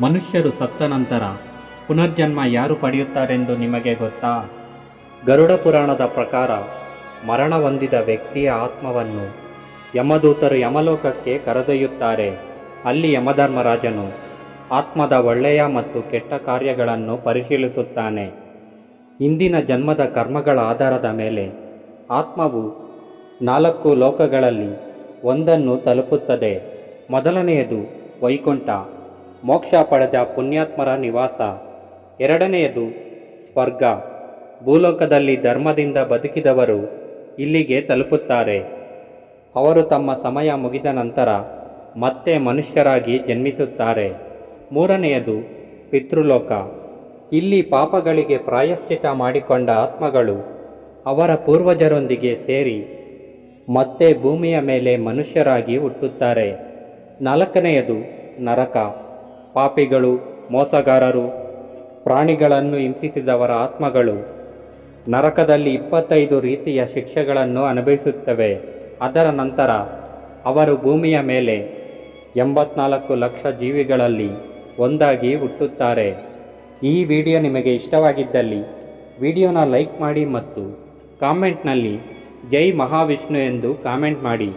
ಮನುಷ್ಯರು ಸತ್ತ ನಂತರ ಪುನರ್ಜನ್ಮ ಯಾರು ಪಡೆಯುತ್ತಾರೆಂದು ನಿಮಗೆ ಗೊತ್ತಾ? ಗರುಡ ಪುರಾಣದ ಪ್ರಕಾರ ಮರಣ ಹೊಂದಿದ ವ್ಯಕ್ತಿಯ ಆತ್ಮವನ್ನು ಯಮದೂತರು ಯಮಲೋಕಕ್ಕೆ ಕರೆದೊಯ್ಯುತ್ತಾರೆ. ಅಲ್ಲಿ ಯಮಧರ್ಮರಾಜನು ಆತ್ಮದ ಒಳ್ಳೆಯ ಮತ್ತು ಕೆಟ್ಟ ಕಾರ್ಯಗಳನ್ನು ಪರಿಶೀಲಿಸುತ್ತಾನೆ. ಇಂದಿನ ಜನ್ಮದ ಕರ್ಮಗಳ ಆಧಾರದ ಮೇಲೆ ಆತ್ಮವು ನಾಲ್ಕು ಲೋಕಗಳಲ್ಲಿ ಒಂದನ್ನು ತಲುಪುತ್ತದೆ. ಮೊದಲನೆಯದು ವೈಕುಂಠ. ಮೋಕ್ಷ ಪಡೆದ ಪುಣ್ಯಾತ್ಮರ ನಿವಾಸ. ಎರಡನೆಯದು, ಸ್ವರ್ಗ. ಭೂಲೋಕದಲ್ಲಿ ಧರ್ಮದಿಂದ ಬದುಕಿದವರು ಇಲ್ಲಿಗೆ ತಲುಪುತ್ತಾರೆ. ಅವರು ತಮ್ಮ ಸಮಯ ಮುಗಿದ ನಂತರ ಮತ್ತೆ ಮನುಷ್ಯರಾಗಿ ಜನ್ಮಿಸುತ್ತಾರೆ. ಮೂರನೆಯದು, ಪಿತೃಲೋಕ. ಇಲ್ಲಿ ಪಾಪಗಳಿಗೆ ಪ್ರಾಯಶ್ಚಿತ ಮಾಡಿಕೊಂಡ ಆತ್ಮಗಳು ಅವರ ಪೂರ್ವಜರೊಂದಿಗೆ ಸೇರಿ ಮತ್ತೆ ಭೂಮಿಯ ಮೇಲೆ ಮನುಷ್ಯರಾಗಿ ಹುಟ್ಟುತ್ತಾರೆ. ನಾಲ್ಕನೆಯದು, ನರಕ. ಪಾಪಿಗಳು, ಮೋಸಗಾರರು, ಪ್ರಾಣಿಗಳನ್ನು ಹಿಂಸಿಸಿದವರ ಆತ್ಮಗಳು ನರಕದಲ್ಲಿ ಇಪ್ಪತ್ತೈದು ರೀತಿಯ ಶಿಕ್ಷೆಗಳನ್ನು ಅನುಭವಿಸುತ್ತವೆ. ಅದರ ನಂತರ ಅವರು ಭೂಮಿಯ ಮೇಲೆ ಎಂಬತ್ನಾಲ್ಕು ಲಕ್ಷ ಜೀವಿಗಳಲ್ಲಿ ಒಂದಾಗಿ ಹುಟ್ಟುತ್ತಾರೆ. ಈ ವಿಡಿಯೋ ನಿಮಗೆ ಇಷ್ಟವಾಗಿದ್ದಲ್ಲಿ ವಿಡಿಯೋನ ಲೈಕ್ ಮಾಡಿ ಮತ್ತು ಕಾಮೆಂಟ್ನಲ್ಲಿ ಜೈ ಮಹಾವಿಷ್ಣು ಎಂದು ಕಾಮೆಂಟ್ ಮಾಡಿ.